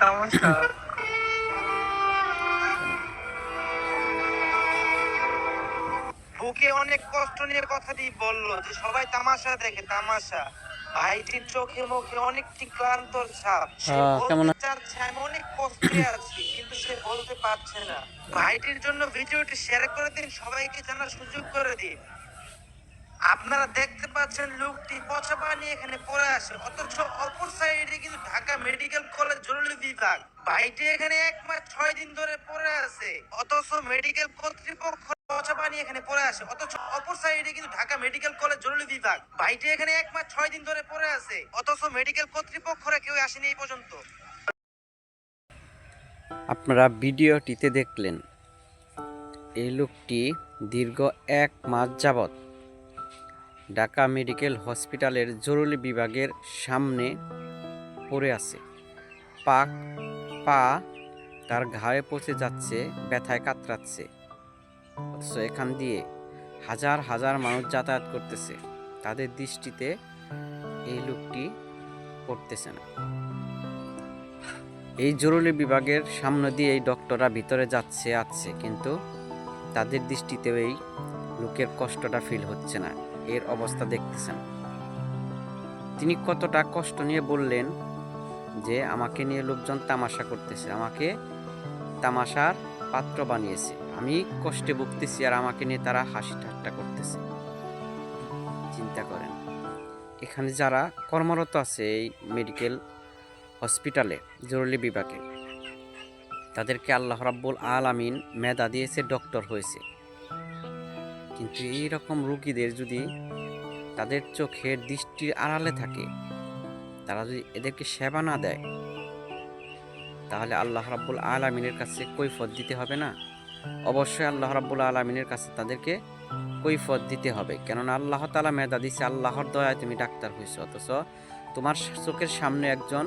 তামাশা বুকে অনেক কষ্ট নিয়ে কথাটি বলল যে সবাই তামাশা দেখে তামাশা। ভাইটির চোখে মুখে অনেকটি ক্লান্তর ছাপ। হ্যাঁ, কেমন চাচ্ছে আমি অনেক কষ্টে আছি কিন্তু সে বলতে পারছে না। ভাইটির জন্য ভিডিওটি শেয়ার করে দিন সবাইকে জানার সুযোগ করে দিন। আপনারা দেখতে পাচ্ছেন লোকটি পচা পানি এখানে পড়ে আসে অথচ অপর সাইডে কিন্তু ঢাকা মেডিকেল কলেজ জরুরি বিভাগ। ভাইটি এখানে এক মাস ছয় দিন ধরে পড়ে আছে, অথচ মেডিকেল কর্তৃপক্ষ পচা পানি এখানে পড়ে আসে অথচ অপর সাইডে কিন্তু ঢাকা মেডিকেল কলেজ জরুরি বিভাগ। ভাইটি এখানে এক মাস ছয় দিন ধরে পড়ে আছে, অথচ মেডিকেল কর্তৃপক্ষরা কেউ আসেনি এই পর্যন্ত। আপনারা ভিডিওটিতে দেখলেন, এই লোকটি দীর্ঘ এক মাস যাবৎ ঢাকা মেডিকেল হসপিটালের জরুরি বিভাগের সামনে পড়ে আছে। পা পা তার ঘায়ে পচে যাচ্ছে, ব্যথায় কাতরাচ্ছে। অথচ এখান দিয়ে হাজার হাজার মানুষ যাতায়াত করতেছে। তাদের দৃষ্টিতে এই লোকটি পড়তেছে না। এই জরুরি বিভাগের সামনে দিয়ে এই ডক্টররা ভিতরে যাচ্ছে আছে কিন্তু তাদের দৃষ্টিতেও এই লোকের কষ্টটা ফিল হচ্ছে না। এর অবস্থা দেখতেছেন। তিনি কতটা কষ্ট নিয়ে বললেন যে, আমাকে নিয়ে লোকজন তামাশা করতেছে। আমাকে তামাশার পাত্র বানিয়েছে। আমি কষ্টে ভুগতেছি আর আমাকে নিয়ে তারা হাসি ঠাট্টা করতেছে। চিন্তা করেন। এখানে যারা কর্মরত আছে এই মেডিকেল হসপিটালে, জরুরি বিভাগে, তাদেরকে আল্লাহ রাব্বুল আলামিন মেধা দিয়েছে, ডক্টর হয়েছে। কিন্তু এই রকম রুগীদের যদি তাদের চোখের দৃষ্টির আড়ালে থাকে, তারা যদি এদেরকে সেবা না দেয়, তাহলে আল্লাহ রাব্বুল আলামিনের কাছে কৈফত দিতে হবে না? অবশ্যই আল্লাহ রাব্বুল আলামিনের কাছে তাদেরকে কৈফত দিতে হবে। কেননা আল্লাহ তালা মেধা দিছে, আল্লাহর দয়ায় তুমি ডাক্তার হয়েছো, অথচ তোমার চোখের সামনে একজন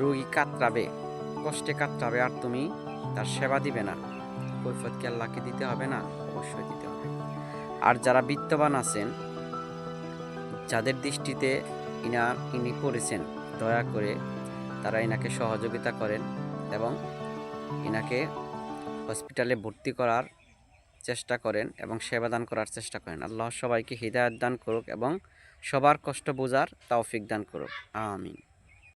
রুগী কাতরাবে, কষ্টে কাতরাবে, আর তুমি তার সেবা দিবে না। কৈফত কি আল্লাহকে দিতে হবে না? অবশ্যই দিতে হবে। আর যারা বিত্তবান আছেন, যাদের দৃষ্টিতে ইনা, ইনি পড়েছেন, দয়া করে তারা ইনাকে সহযোগিতা করেন এবং ইনাকে হসপিটালে ভর্তি করার চেষ্টা করেন এবং সেবাদান করার চেষ্টা করেন। আল্লাহ সবাইকে হৃদায়ত দান করুক এবং সবার কষ্ট বোঝার তাওফিক দান করুক। আমিন।